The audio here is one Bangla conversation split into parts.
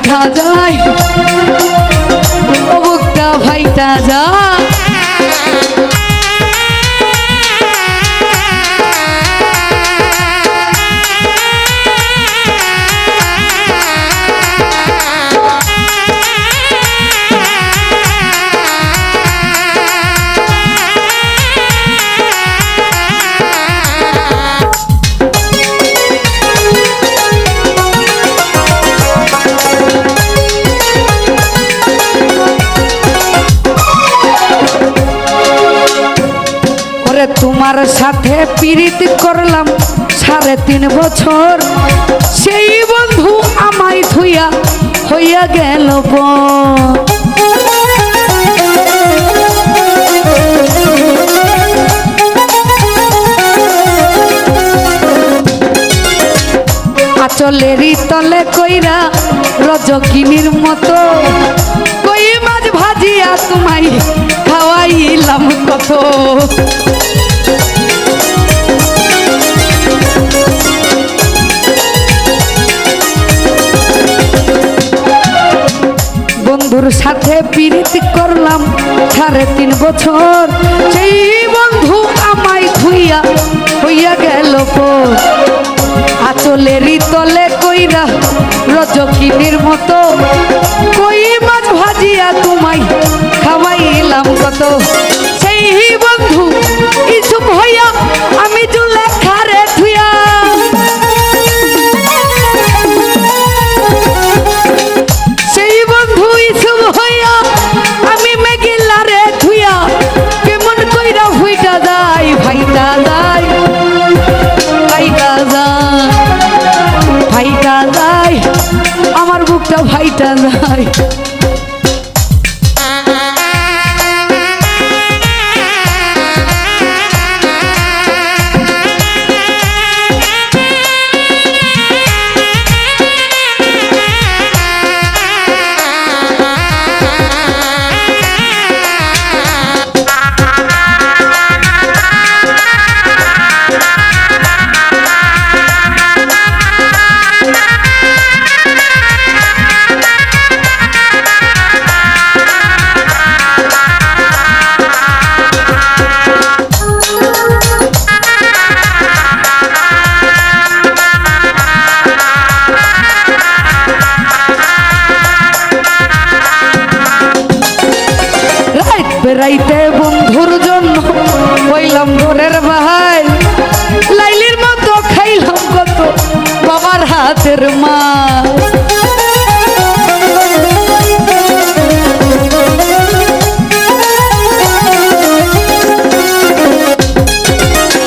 দেখা যায় বুকটা ভাইটা যায় তোমার সাথে পীড়িত করলাম সাড়ে তিন বছর সেই বন্ধু আমায় থুইয়া হইয়া গেল। আচলেরই তলে কইরা রজকিনীর মতো কই মাছ ভাজিয়া তোমায় খাওয়াইলাম কত বন্ধুর সাথে পীড়িত করলাম সাড়ে তিন বছর। সেই বন্ধু আমায় খুইয়া হইয়া গেল পর। আচলেরই তলে কইরা রজকিনীর মতো কই মাছ ভাজিয়া তোমায় খাওয়াইলাম কত? হাতের মা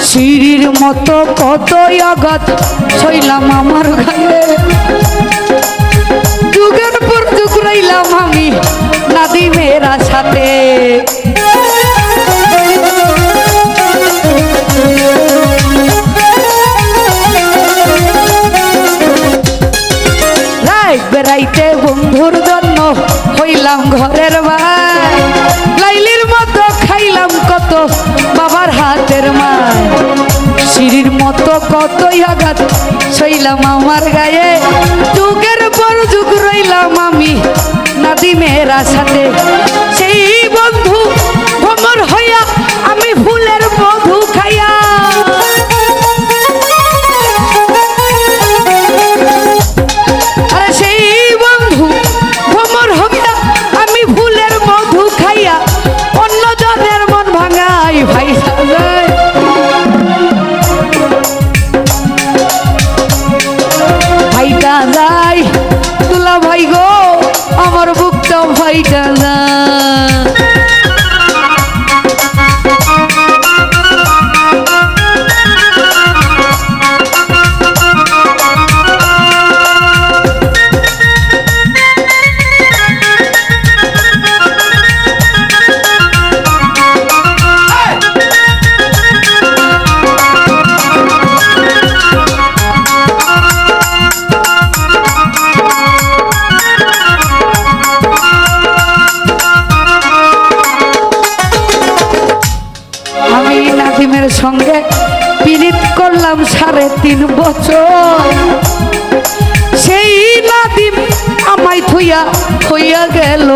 সিঁড়ির মতো কত অগত ছইলাম আমার গায়ে বেড়াইতে বন্ধুর জন্য হইলাম ঘরের ভাই লাইলির মতো খাইলাম কত বাবার হাতের মায় সিঁড়ির মতো কতই আঘাত সইলাম আমার গায়ে। যুগের পর যুগ রইলাম আমি নাদিমেরা সাথে সেই বন্ধু ভ্রমর হইয়া আমি ফুলের মধু করলাম সাড়ে তিন বছর। সেই নাদিম আমায় থুইয়া হইয়া গেল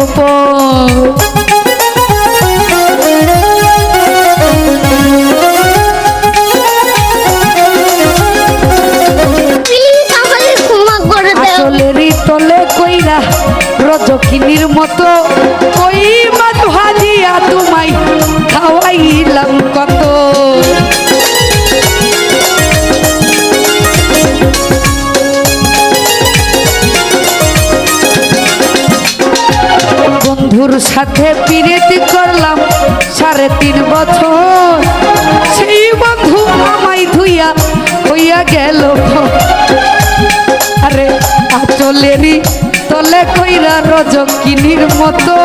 আসলেরই তলে কইরা রজকিনীর মতো কই মাছ ভাজিয়া তোমায় খাওয়াইলাম কত সাথে পিরেতি করলাম সাড়ে তিন বছর। সেই বন্ধু আমায় ধুইয়া হইয়া গেল। আরে আচলেরই তলে কইরা রজকিনীর মতো।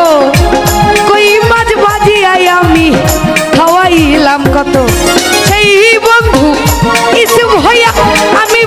কই মাছ বাজিয়াই আমি খাওয়াইলাম কত। সেই বন্ধু ইসু হইয়া আমি